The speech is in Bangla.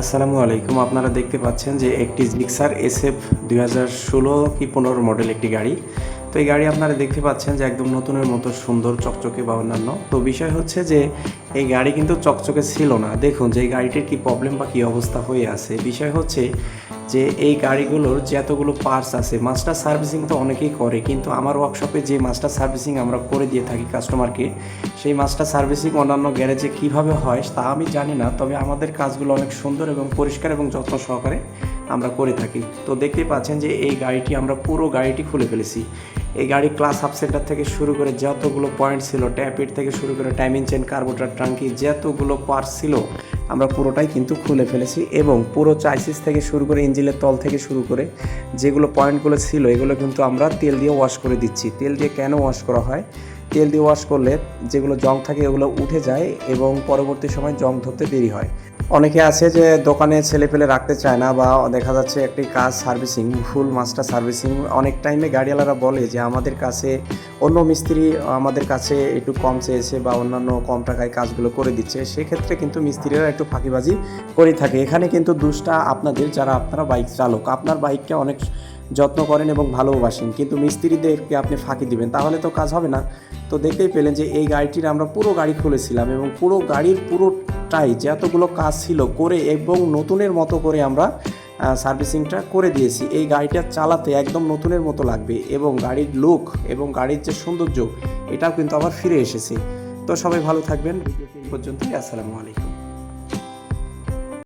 আসসালামু আলাইকুম। আপনারা দেখতে পাচ্ছেন যে একটি জিক্সার এসএফ দুই হাজার ষোলো কি পনেরো মডেল একটি গাড়ি। তো এই গাড়ি আপনারা দেখতে পাচ্ছেন যে একদম নতুনের মতো সুন্দর, চকচকে বা অন্যান্য। তো বিষয় হচ্ছে যে এই গাড়ি কিন্তু চকচকে ছিল না। দেখুন যে এই গাড়িটির কি প্রবলেম বা কী অবস্থা হয়ে আছে। বিষয় হচ্ছে যে এই গাড়িগুলোর যে এতগুলো পার্টস আছে মাস্টার সার্ভিসিং তো অনেকেই করে, কিন্তু আমার ওয়ার্কশপে যে মাস্টার সার্ভিসিং আমরা করে দিয়ে থাকি কাস্টমারকে সেই মাস্টার সার্ভিসিং অন্যান্য গ্যারেজে কীভাবে হয় তা আমি জানি না, তবে আমাদের কাজগুলো অনেক সুন্দর এবং পরিষ্কার এবং যত্ন সহকারে আমরা করে থাকি। তো দেখতেই পাচ্ছেন যে এই গাড়িটি আমরা পুরো গাড়িটি খুলে ফেলেছি। এই গাড়ি ক্লাস আপ সেন্টার থেকে শুরু করে যতগুলো পয়েন্ট ছিল ট্যাপিট থেকে শুরু করে টাইমিং চেন কার্বোটার ট্রাঙ্কি যতগুলো পার্টস ছিল আমরা পুরোটাই কিন্তু খুলে ফেলেছি এবং পুরো চাইসিস থেকে শুরু করে ইঞ্জিনের তল থেকে শুরু করে যেগুলো পয়েন্টগুলো ছিল, এগুলো কিন্তু আমরা তেল দিয়ে ওয়াশ করে দিচ্ছি। তেল দিয়ে কেন ওয়াশ করা হয়? তেল দিয়ে ওয়াশ করলে যেগুলো জং থাকে ওগুলো উঠে যায় এবং পরবর্তী সময় জং ধরতে দেরি হয়। অনেকে আছে যে দোকানে ছেলে পেলে রাখতে চায় না বা দেখা যাচ্ছে একটি কাজ সার্ভিসিং ফুল মাস্টার সার্ভিসিং অনেক টাইমে গাড়িওয়ালারা বলে যে আমাদের কাছে অন্য মিস্ত্রি আমাদের কাছে একটু কম চেয়েছে বা অন্যান্য কম টাকায় কাজগুলো করে দিচ্ছে। সেক্ষেত্রে কিন্তু মিস্ত্রিরা একটু ফাঁকিবাজি করে থাকে। এখানে কিন্তু দুষ্টা আপনাদের যারা আপনারা বাইক চালক, আপনার বাইককে অনেক যত্ন করেন এবং ভালোবাসেন। কিন্তু মিস্ত্রিদেরকে আপনি ফাঁকি দিবেন, তাহলে তো কাজ হবে না। তো দেখতেই পেলেন যে এই গাড়িটির আমরা পুরো গাড়ি খুলেছিলাম এবং পুরো গাড়ির পুরোটাই যতগুলো কাজ ছিল করে এবং নতুনের মতো করে আমরা সার্ভিসিংটা করে দিয়েছি। এই গাড়িটা চালাতে একদম নতুনের মতো লাগবে এবং গাড়ির লুক এবং গাড়ির যে সৌন্দর্য, এটাও কিন্তু আবার ফিরে এসেছে। তো সবাই ভালো থাকবেন। ভিডিওটি পর্যন্তই। আসসালামু আলাইকুম।